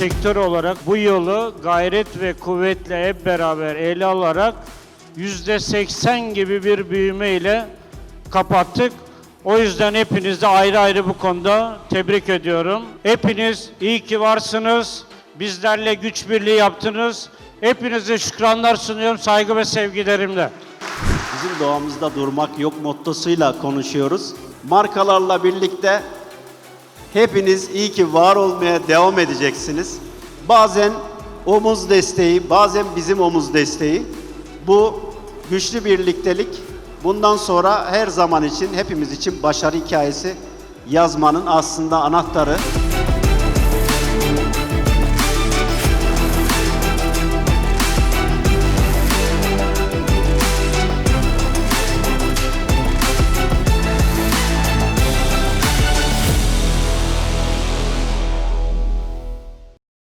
sektör olarak bu yolu gayret ve kuvvetle hep beraber ele alarak %80 gibi bir büyüme ile kapattık. O yüzden hepinizi ayrı ayrı bu konuda tebrik ediyorum. Hepiniz iyi ki varsınız. Bizlerle güç birliği yaptınız. Hepinize şükranlar sunuyorum saygı ve sevgilerimle. Bizim doğamızda durmak yok mottosuyla konuşuyoruz. Markalarla birlikte hepiniz iyi ki var olmaya devam edeceksiniz. Bazen omuz desteği, bazen bizim omuz desteği. Bu güçlü birliktelik bundan sonra her zaman için hepimiz için başarı hikayesi yazmanın aslında anahtarı.